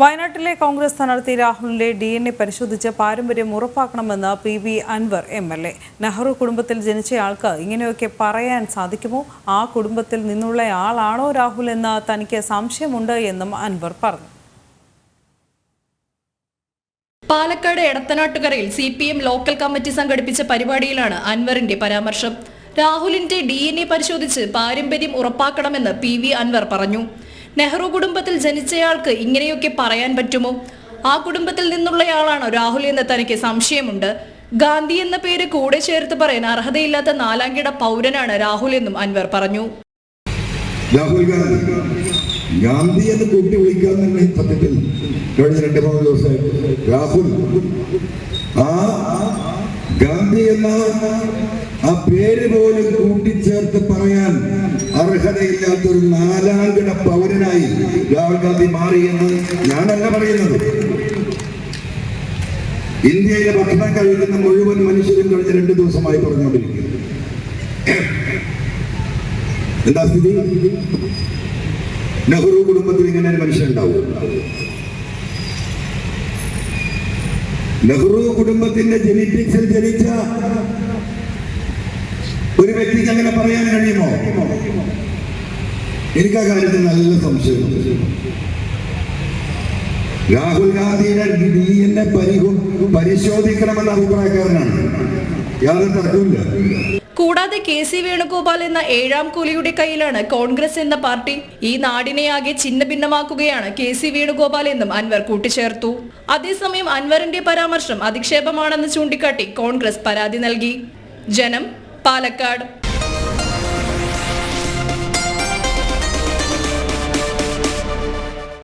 വയനാട്ടിലെ കോൺഗ്രസ് സ്ഥാനാർത്ഥി രാഹുലിന്റെ ഡി എൻ എ പരിശോധിച്ച് പാരമ്പര്യം ഉറപ്പാക്കണമെന്ന് P V Anvar M L A. Nehru കുടുംബത്തിൽ ജനിച്ചയാൾക്ക് ഇങ്ങനെയൊക്കെ പറയാൻ സാധിക്കുമോ? ആ കുടുംബത്തിൽ നിന്നുള്ള ആളാണോ രാഹുൽ എന്ന് തനിക്ക് സംശയമുണ്ട് എന്നും അൻവർ പറഞ്ഞു. Palakkad എടത്തനാട്ടുകരയിൽ C P M local committee സംഘടിപ്പിച്ച പരിപാടിയിലാണ് അൻവറിന്റെ പരാമർശം. രാഹുലിന്റെ ഡി എൻ എ പരിശോധിച്ച് പാരമ്പര്യം ഉറപ്പാക്കണമെന്ന് പി വി അൻവർ പറഞ്ഞു. നെഹ്റു കുടുംബത്തിൽ ജനിച്ചയാൾക്ക് ഇങ്ങനെയൊക്കെ പറയാൻ പറ്റുമോ? ആ കുടുംബത്തിൽ നിന്നുള്ളയാളാണോ രാഹുൽ എന്ന് തനിക്ക് സംശയമുണ്ട്. ഗാന്ധി എന്ന പേര് കൂടെ ചേർത്ത് പറയാൻ അർഹതയില്ലാത്ത നാലാംകിട പൗരനാണ് രാഹുൽ എന്നും അൻവർ പറഞ്ഞു. രാഹുൽ ഗാന്ധി. ഗാന്ധി എന്ന് കൂട്ടി വിളിക്കാൻ തന്നെ സത്യത്തിൽ കഴിഞ്ഞ രണ്ട് മൂന്ന് ദിവസം രാഹുൽ. ആ ഗാന്ധി എന്ന ആ പേര് പോലും കൂട്ടിച്ചേർത്ത് പറയാൻ അർഹതയില്ലാത്ത ഒരു നാലാംകിട പൗരനായി രാഹുൽ ഗാന്ധി മാറി എന്ന് ഞാനല്ല പറയുന്നത്. ഇന്ത്യയിലെ ഭക്ഷണം കഴിക്കുന്ന മുഴുവൻ മനുഷ്യരും കഴിഞ്ഞ രണ്ടു ദിവസമായി പറഞ്ഞുകൊണ്ടിരിക്കുന്നു. എന്താ സ്ഥിതി? നെഹ്റു കുടുംബത്തിൽ ഇങ്ങനെ ഒരു മനുഷ്യൻ ഉണ്ടാവും. നെഹ്റു കുടുംബത്തിന്റെ ജനറ്റിക്സിൽ ജനിച്ച ഒരു വ്യക്തിക്ക് അങ്ങനെ പറയാൻ കഴിയുമോ? എനിക്ക് ആ കാര്യത്തിൽ നല്ല സംശയം. രാഹുൽ ഗാന്ധിയുടെ ഡി എൻ എ പരിശോധിക്കണമെന്ന അഭിപ്രായക്കാരനാണ്. യാതൊരു തർക്കമില്ല കൂടാതെ കെ സി വേണുഗോപാൽ എന്ന ഏഴാം കൂലിയുടെ കയ്യിലാണ് കോൺഗ്രസ് എന്ന പാർട്ടി ഈ നാടിനെ ആകെ ഛിന്ന ഭിന്നമാക്കുകയാണ് കെ സി വേണുഗോപാൽ എന്നും അൻവർ കൂട്ടിച്ചേർത്തു. അതേസമയം അൻവറിന്റെ പരാമർശം അധിക്ഷേപമാണെന്ന് ചൂണ്ടിക്കാട്ടി കോൺഗ്രസ് പരാതി നൽകി. ജനം പാലക്കാട്.